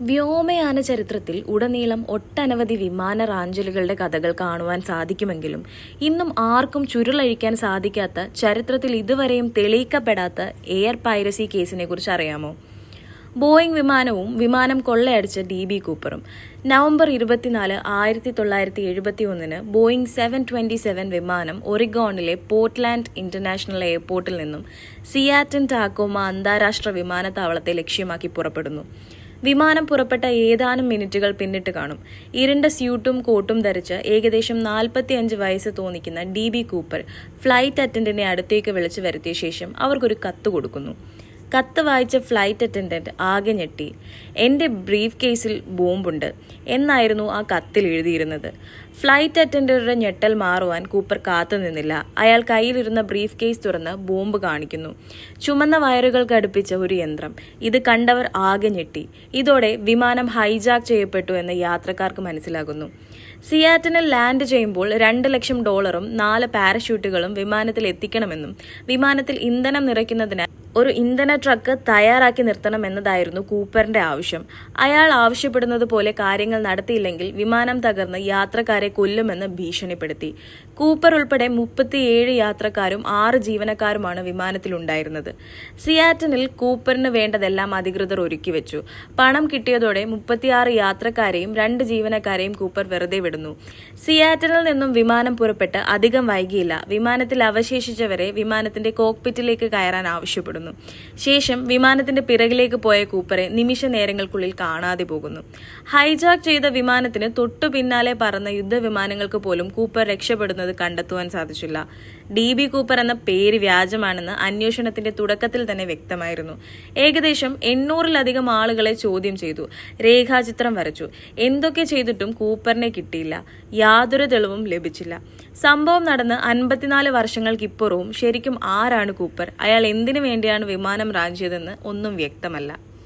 വ്യോമയാന ചരിത്രത്തിൽ ഉടനീളം ഒട്ടനവധി വിമാന റാഞ്ചലുകളുടെ കഥകൾ കാണുവാൻ സാധിക്കുമെങ്കിലും ഇന്നും ആർക്കും ചുരുളഴിക്കാൻ സാധിക്കാത്ത ചരിത്രത്തിൽ ഇതുവരെയും തെളിയിക്കപ്പെടാത്ത എയർ പൈറസി കേസിനെ കുറിച്ച് അറിയാമോ? ബോയിങ് വിമാനവും വിമാനം കൊള്ളയടിച്ച ഡി ബി കൂപ്പറും. നവംബർ ഇരുപത്തിനാല് ആയിരത്തി തൊള്ളായിരത്തി എഴുപത്തി ഒന്നിന് ബോയിങ് സെവൻ ട്വന്റി സെവൻ വിമാനം ഒറിഗോണിലെ പോർട്ട്ലാൻഡ് ഇന്റർനാഷണൽ എയർപോർട്ടിൽ നിന്നും സിയാറ്റൻ ടാക്കോമ അന്താരാഷ്ട്ര വിമാനത്താവളത്തെ ലക്ഷ്യമാക്കി പുറപ്പെടുന്നു. വിമാനം പുറപ്പെട്ട ഏതാനും മിനിറ്റുകൾ പിന്നിട്ട് കാണും. ഇരുണ്ട സ്യൂട്ടും കോട്ടും ധരിച്ച് ഏകദേശം നാൽപ്പത്തിയഞ്ച് വയസ്സ് തോന്നിക്കുന്ന ഡി ബി കൂപ്പർ ഫ്ലൈറ്റ് അറ്റൻഡിനെ അടുത്തേക്ക് വിളിച്ചു വരുത്തിയ ശേഷം അവർക്കൊരു കത്ത് കൊടുക്കുന്നു. കത്ത് വായിച്ച ഫ്ലൈറ്റ് അറ്റൻഡന്റ് ആകെ ഞെട്ടി. എന്റെ ബ്രീഫ് കേസിൽ ബോംബുണ്ട്. എന്നായിരുന്നു ആ കത്തിൽ എഴുതിയിരുന്നത്? ഫ്ലൈറ്റ് അറ്റൻഡറുടെ ഞെട്ടൽ മാറുവാൻ കൂപ്പർ കാത്തുനിന്നില്ല അയാൾ കയ്യിലിരുന്ന ബ്രീഫ് കേസ് തുറന്ന് ബോംബ് കാണിക്കുന്നു. ചുമന്ന വയറുകൾ ഘടിപ്പിച്ച ഒരു യന്ത്രം. ഇത് കണ്ടവർ ആകെ ഞെട്ടി. ഇതോടെ വിമാനം ഹൈജാക്ക് ചെയ്യപ്പെട്ടു എന്ന് യാത്രക്കാർക്ക് മനസ്സിലാകുന്നു. സിയാറ്റനിൽ ലാൻഡ് ചെയ്യുമ്പോൾ രണ്ട് ലക്ഷം ഡോളറും നാല് പാരഷൂട്ടുകളും വിമാനത്തിൽ എത്തിക്കണമെന്നും വിമാനത്തിൽ ഇന്ധനം നിറയ്ക്കുന്നതിന് ഒരു ഇന്ധന ട്രക്ക് തയ്യാറാക്കി നിർത്തണം എന്നതായിരുന്നു കൂപ്പറിന്റെ ആവശ്യം. അയാൾ ആവശ്യപ്പെടുന്നത് പോലെ കാര്യങ്ങൾ നടത്തിയില്ലെങ്കിൽ വിമാനം തകർന്ന് യാത്രക്കാരെ കൊല്ലുമെന്ന് ഭീഷണിപ്പെടുത്തി. കൂപ്പർ ഉൾപ്പെടെ മുപ്പത്തിയേഴ് യാത്രക്കാരും ആറ് ജീവനക്കാരുമാണ് വിമാനത്തിലുണ്ടായിരുന്നത്. സിയാറ്റനിൽ കൂപ്പറിന് വേണ്ടതെല്ലാം അധികൃതർ ഒരുക്കി വെച്ചു പണം കിട്ടിയതോടെ മുപ്പത്തിയാറ് യാത്രക്കാരെയും രണ്ട് ജീവനക്കാരെയും കൂപ്പർ വെറുതെ വിടുന്നു. സിയാറ്റനിൽ നിന്നും വിമാനം പുറപ്പെട്ട് അധികം വൈകിയില്ല. വിമാനത്തിൽ അവശേഷിച്ചവരെ വിമാനത്തിന്റെ കോക്പിറ്റിലേക്ക് കയറാൻ ആവശ്യപ്പെടുന്നു. ശേഷം വിമാനത്തിന്റെ പിറകിലേക്ക് പോയ കൂപ്പറെ നിമിഷ നേരങ്ങൾക്കുള്ളിൽ കാണാതെ പോകുന്നു. ഹൈജാക്ക് ചെയ്ത വിമാനത്തിന് തൊട്ടു പിന്നാലെ പറന്ന യുദ്ധവിമാനങ്ങൾക്ക് പോലും കൂപ്പർ രക്ഷപ്പെടുന്നത് കണ്ടെത്തുവാൻ സാധിച്ചില്ല. ഡി ബി കൂപ്പർ എന്ന പേര് വ്യാജമാണെന്ന് അന്വേഷണത്തിന്റെ തുടക്കത്തിൽ തന്നെ വ്യക്തമായിരുന്നു. ഏകദേശം എണ്ണൂറിലധികം ആളുകളെ ചോദ്യം ചെയ്തു. രേഖാചിത്രം വരച്ചു. എന്തൊക്കെ ചെയ്തിട്ടും കൂപ്പറിനെ കിട്ടിയില്ല. യാതൊരു തെളിവും ലഭിച്ചില്ല. സംഭവം നടന്ന് അൻപത്തിനാല് വർഷങ്ങൾക്കിപ്പുറവും ശരിക്കും ആരാണ് കൂപ്പർ? അയാൾ എന്തിനു വേണ്ടിയാണ് വിമാനം റാഞ്ചിയതെന്ന് ഒന്നും വ്യക്തമല്ല.